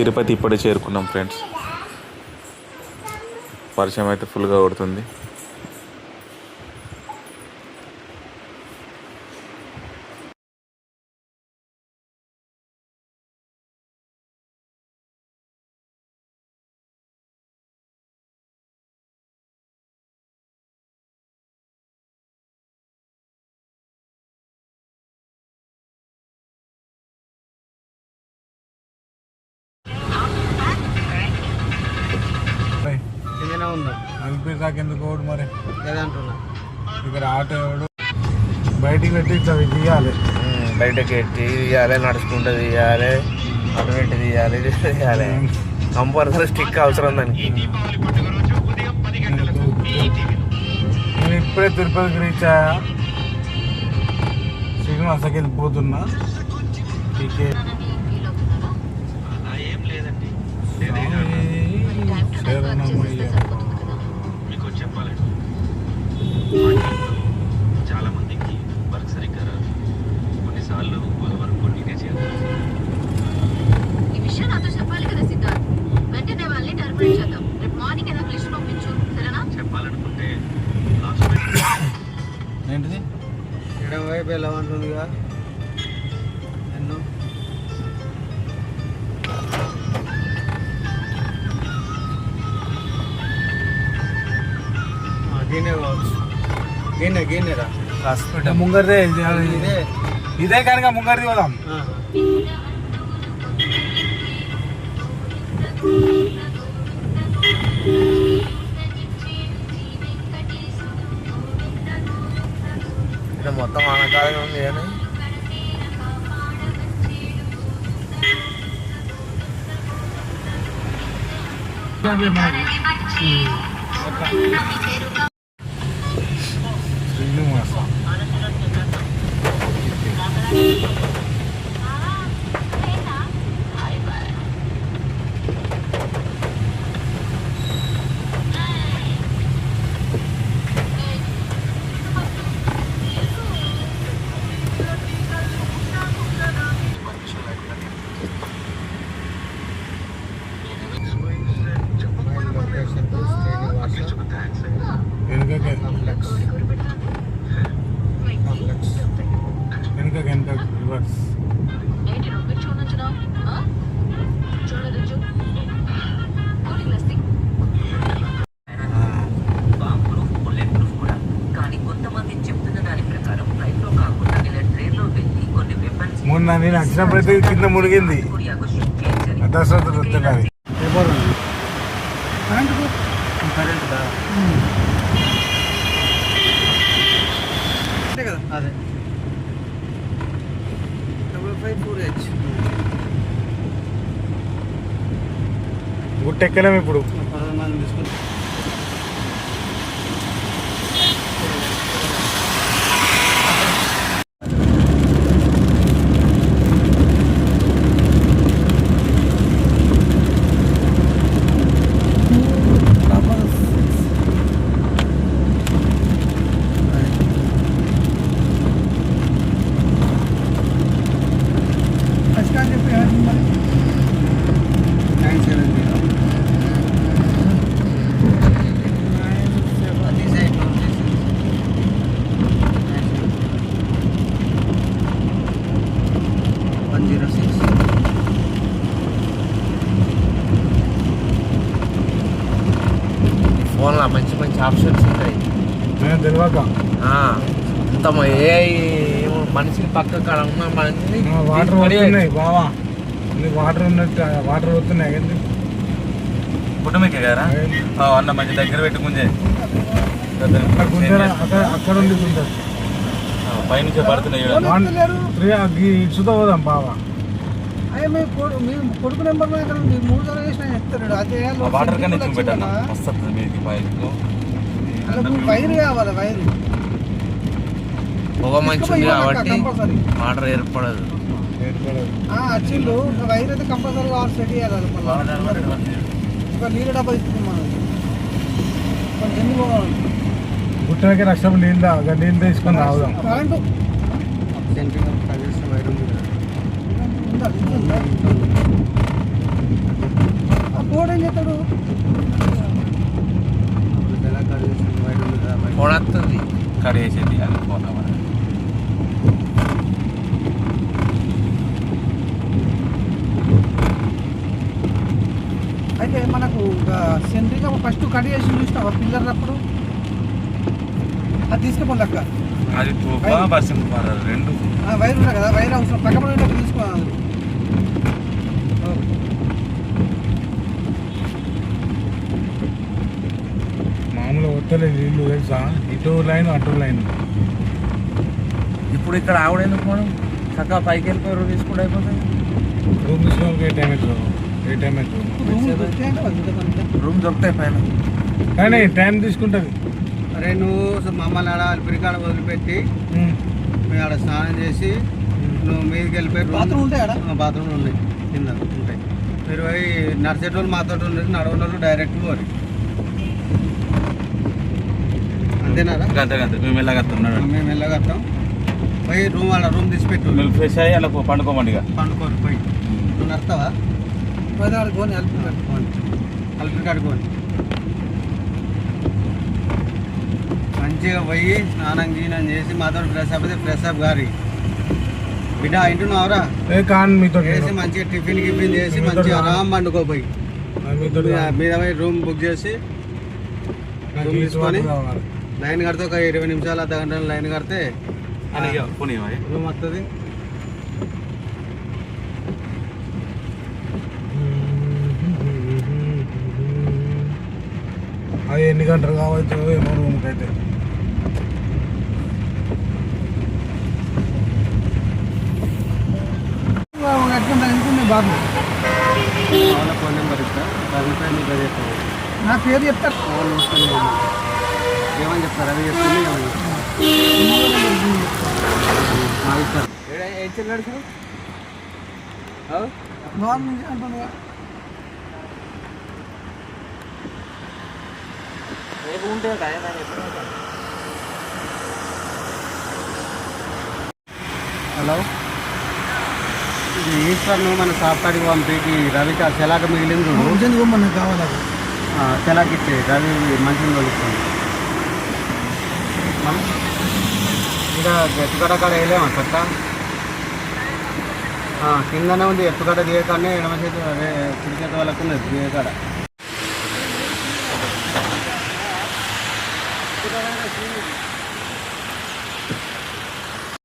తిరుపతి ఇప్పుడే చేరుకున్నాం ఫ్రెండ్స్ వర్షం అయితే ఫుల్గా కొడుతుంది. ఉందా అనిపి దాకా ఎందుకు ఓడు మరి? లేదా అంటున్నా ఇక్కడ ఆటో ఎవడు? బయటికి పెట్టి ఇట్లా తీయాలి బయటకి ఎట్టి తీయాలి నడుచుకుంటూ తీయాలి అటు పెట్టి తీయాలి తీయాలి కంపల్సరీ స్టిక్ అవసరం దానికి. నేను ఇప్పుడే తిరుపతికి రీచ్ అయ్యా. శ్రీనివాసకి వెళ్ళిపోతున్నా. టికెట్. ఎడం వైపు వెళ్ళమంటుందిగా ఎన్నో గిన్నె కావచ్చు గిన్నె గిన్నెరా హాస్పిటల్ ముంగరిదే ఇది. ఇదే ఇదే కనుక ముంగరిది పోదాం げまる。うん మొన్న నేను వచ్చినప్పుడైతే కింద మునిగింది. కొరియాకు షిప్ చేయించారు దశరథ వస్తున్నది అదే గుట్టెక్కలేము ఇప్పుడు మంది తీసుకుంటాం nine seven zero one zero six ఫోన్లో మంచి మంచి ఆప్షన్స్ ఉంటాయి. తెలియక అంత ఏ మనిషిని పక్క కాడ ఉన్న మనిషిని వాటర్ వస్తున్నాయి బావా. వాటర్ ఉన్నట్టు వాటర్ వస్తున్నాయి ఏంటి కుటుంబకే కదా అన్న మంచి దగ్గర పెట్టి ముందే అక్కడ గుంజర? అక్కడ అక్కడ ఉంది గుంజర పైనుంచే పడుతున్నాయి ఇచ్చుతో పోదాం బావా. అయ్యా మీ కొడు మీ కొడుకు నెంబర్లో ఇక్కడ మీ మూడు సార్లు చేసిన చెప్తాడు అదే వాటర్ ఎత్తుకు పెట్టాను వస్తుంది మీది పైకి వైర్ కావాలి వైర్? పొగ మంచి ఉంది కాబట్టి వాటర్ ఏర్పడదు. వచ్చిండు వైర్ అయితే కంపల్సరీ సెట్ చేయాలి మళ్ళీ. ఒక నీళ్ళ డబ్బా ఇస్తుంది మనం. కొంచెం ఎన్ని పోవాలి. గుట్టకి రక్షణ నీళ్ళు తీసుకొని కరెంటు ఉందా? ఇది ఉందా? ఏం చేస్తాడు ఫోన్ వస్తుంది కట్ చేసేది అది ఫోన్ నెంబర్ అయితే మనకు సెంట్రీగా ఫస్ట్ కట్ చేసి చూసినావా పిల్లర్ అప్పుడు? అది తీసుకుపోండి అక్క. అది రెండు. ఆ, వైర్ ఉంటుంది కదా వైర్ అవసరం. పక్క పడి తీసుకోవాలి మామూలు వస్తలేదు ఇల్లు తెలుసా? ఇటు లైన్ అటు లైన్. ఇప్పుడు ఇక్కడ ఆవిడెందుకు మనం చక్కగా పైకి వెళ్ళిపోయి తీసుకుంటే అయిపోతుంది. రూమ్ టైం అవుతుంది ఏ టైం అవుతుంది రూమ్ దొరుకుతాయి పైన. కానీ టైం తీసుకుంటుంది. అరే నువ్వు మమ్మల్ని ఆడ అల్పిరికాడ వదిలిపెట్టి మేము ఆడ స్నానం చేసి నువ్వు మీదకి వెళ్ళిపోయి బాత్రూమ్ ఉంటాయి బాత్రూమ్లు ఉన్నాయి. కింద ఉంటాయి. మీరు పోయి నడిచేటోళ్ళు మాతో ఉండరు నడవని వాళ్ళు డైరెక్ట్ పోరు. అంతేనారా? గంట మేము వెళ్ళగలుగుతున్నాడు మేము పోయి రూమ్ ఆడ రూమ్ తీసి పెట్టు. ఫ్రెష్ అయ్యి అలా పండుకోమండి ఇక. పండుకోరు పోయి. నువ్వు నడతావా పోయి పోని వెళ్తున్నారు అల్పిరికాడ పోని మంచిగా పోయి స్నానం గీనం చేసి మాతో ఫ్రెష్ అప్ అయితే ఫ్రెష్ అప్ గారి. బిడ్డ ఇంటున్నావురా చేసి మంచిగా టిఫిన్ గిఫిన్ చేసి మంచిగా ఆరాం పండుకోపోయి. మీద పోయి రూమ్ బుక్ చేసి రూమ్ తీసుకొని లైన్ కడితే ఒక ఇరవై నిమిషాలు అర్ధ గంటల లైన్ కడితే. రూమ్ వస్తుంది అది ఎన్ని గంటలు కావచ్చు ఏమో రూమ్కి అయితే బాబు నా పేరు చెప్తారు. ఏమని చెప్తారు? అవి చెప్తారు? ఏం చెల్లాడు సార్ బాగుంది అంటున్నా రేపు ఉంటే హలో? ఇది ఈశ్వర్ను మన షాప్ కాడికి పంపికి రవికి ఆ సెలాక మిగిలింది చూడు. నిజంగా ఇవ్వమని నాకు కావాలి? సెలాకి ఇచ్చే రవి మంచిగా తోలుస్తాను మనం ఇంకా ఎత్తుకడ కాడ వేయలేమా చక్క కిందనే ఉంది ఎత్తుకడ దిగకాడనే ఎడమ చేతి అదే కుడి చేతి వాళ్ళకు ఉన్నది దిగకాడ